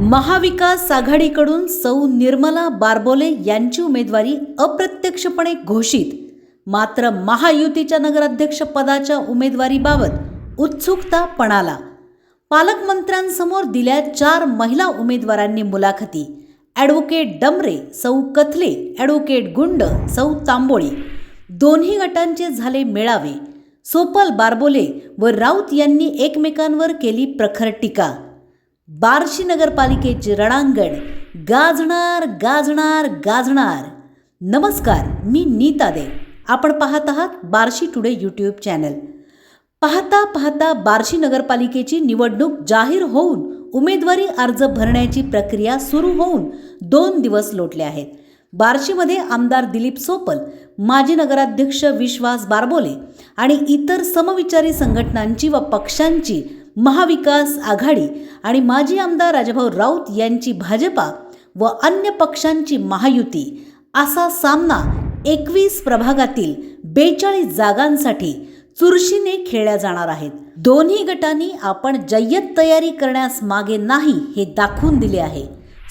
महाविकास आघाडीकडून सौ निर्मला बारबोले यांची उमेदवारी अप्रत्यक्षपणे घोषित. मात्र महायुतीच्या नगराध्यक्षपदाच्या उमेदवारीबाबत उत्सुकता पणाला पालकमंत्र्यांसमोर दिल्या चार महिला उमेदवारांनी मुलाखती. ॲडव्होकेट डमरे सौ कथले ॲडव्होकेट गुंड सौ तांबोळी. दोन्ही गटांचे झाले मेळावे. सोपल बारबोले व राऊत यांनी एकमेकांवर केली प्रखर टीका. बार्शी नगरपालिकेचे रणांगण गाजणार गाजणार गाजणार. नमस्कार मी नीता दे. आपण पाहत आहात बार्शी टुडे यूट्यूब चॅनल. पाहता पाहता बार्शी नगरपालिकेची निवडणूक जाहीर होऊन उमेदवारी अर्ज भरण्याची प्रक्रिया सुरू होऊन दोन दिवस लोटले आहेत. बार्शीमध्ये आमदार दिलीप सोपल माजी नगराध्यक्ष विश्वास बारबोले आणि इतर समविचारी संघटनांची व पक्षांची महाविकास आघाडी आणि माजी आमदार राजाभाऊ राऊत यांची भाजपा व अन्य पक्षांची महायुती असा सामना एकवीस प्रभागातील बेचाळीस जागांसाठी चुरशीने खेळल्या जाणार आहेत. दोन्ही गटांनी आपण जय्यत तयारी करण्यास मागे नाही हे दाखवून दिले आहे.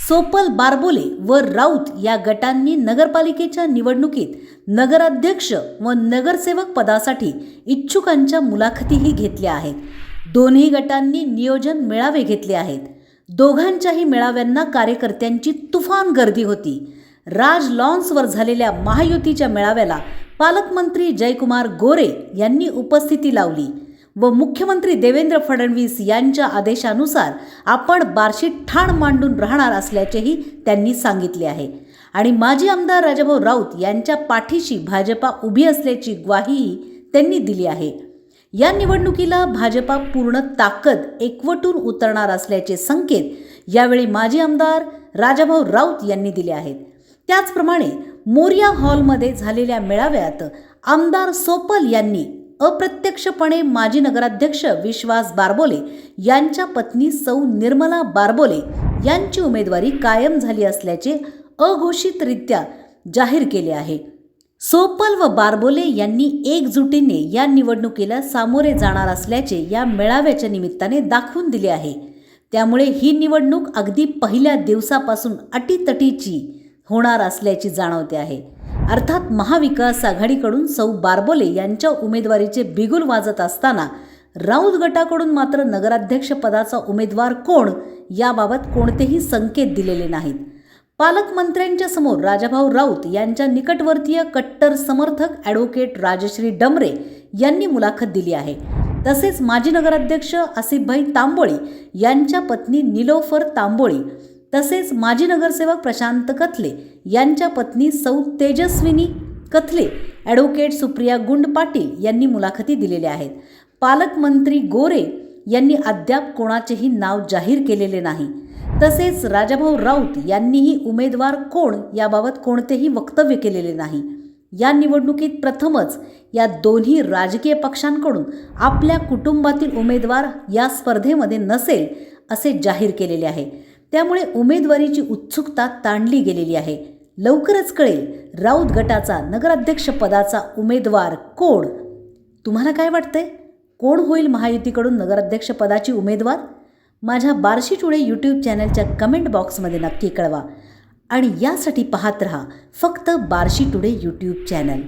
सोपल बारबोले व राऊत या गटांनी नगरपालिकेच्या निवडणुकीत नगराध्यक्ष व नगरसेवक पदासाठी इच्छुकांच्या मुलाखतीही घेतल्या आहेत. दोन्ही गटांनी नियोजन मेळावे घेतले आहेत. दोघांच्याही मेळाव्यांना कार्यकर्त्यांची तुफान गर्दी होती. राज लॉन्सवर झालेल्या महायुतीच्या मेळाव्याला पालकमंत्री जयकुमार गोरे यांनी उपस्थिती लावली व मुख्यमंत्री देवेंद्र फडणवीस यांच्या आदेशानुसार आपण बार्शीत ठाण मांडून राहणार असल्याचेही त्यांनी सांगितले आहे. आणि माजी आमदार राजाभाऊ राऊत यांच्या पाठीशी भाजपा उभी असल्याची ग्वाहीही त्यांनी दिली आहे. या निवडणुकीला भाजपा पूर्ण ताकद एकवटून उतरणार असल्याचे संकेत यावेळी माजी आमदार राजाभाऊ राऊत यांनी दिले आहेत. त्याचप्रमाणे मोरिया हॉलमध्ये झालेल्या मेळाव्यात आमदार सोपल यांनी अप्रत्यक्षपणे माजी नगराध्यक्ष विश्वास बारबोले यांच्या पत्नी सौ निर्मला बारबोले यांची उमेदवारी कायम झाली असल्याचे अघोषितरित्या जाहीर केले आहे. सोपल व बारबोले यांनी एकजुटीने या निवडणुकीला सामोरे जाणार असल्याचे या मेळाव्याच्या निमित्ताने दाखवून दिले आहे. त्यामुळे ही निवडणूक अगदी पहिल्या दिवसापासून अटीतटीची होणार असल्याची जाणवते आहे. अर्थात महाविकास आघाडीकडून सौ बारबोले यांच्या उमेदवारीचे बिगुल वाजत असताना राऊत गटाकडून मात्र नगराध्यक्षपदाचा उमेदवार कोण याबाबत कोणतेही संकेत दिलेले नाहीत. पालकमंत्र्यांच्या समोर राजाभाऊ राऊत यांच्या निकटवर्तीय कट्टर समर्थक ॲडव्होकेट राजश्री डमरे यांनी मुलाखत दिली आहे. तसेच माजी नगराध्यक्ष आसिफभाई तांबोळी यांच्या पत्नी निलोफर तांबोळी तसेच माजी नगरसेवक प्रशांत कथले यांच्या पत्नी सौ तेजस्विनी कथले ॲडव्होकेट सुप्रिया गुंड पाटील यांनी मुलाखती दिलेल्या आहेत. पालकमंत्री गोरे यांनी अद्याप कोणाचेही नाव जाहीर केलेले नाही. तसेच राजाभाऊ राऊत यांनीही उमेदवार कोण याबाबत कोणतेही वक्तव्य केलेले नाही. या निवडणुकीत प्रथमच या दोन्ही राजकीय पक्षांकडून आपल्या कुटुंबातील उमेदवार या स्पर्धेमध्ये नसेल असे जाहीर केलेले आहे. त्यामुळे उमेदवारीची उत्सुकता ताणली गेलेली आहे. लवकरच कळेल राऊत गटाचा नगराध्यक्षपदाचा उमेदवार कोण. तुम्हाला काय वाटतंय? कोण होईल महायुतीकडून नगराध्यक्षपदाची उमेदवार? माझ्या बार्शी टुडे यूट्यूब चॅनलच्या कमेंट बॉक्समध्ये नक्की कळवा. आणि यासाठी पाहत रहा फक्त बार्शी टुडे यूट्यूब चॅनल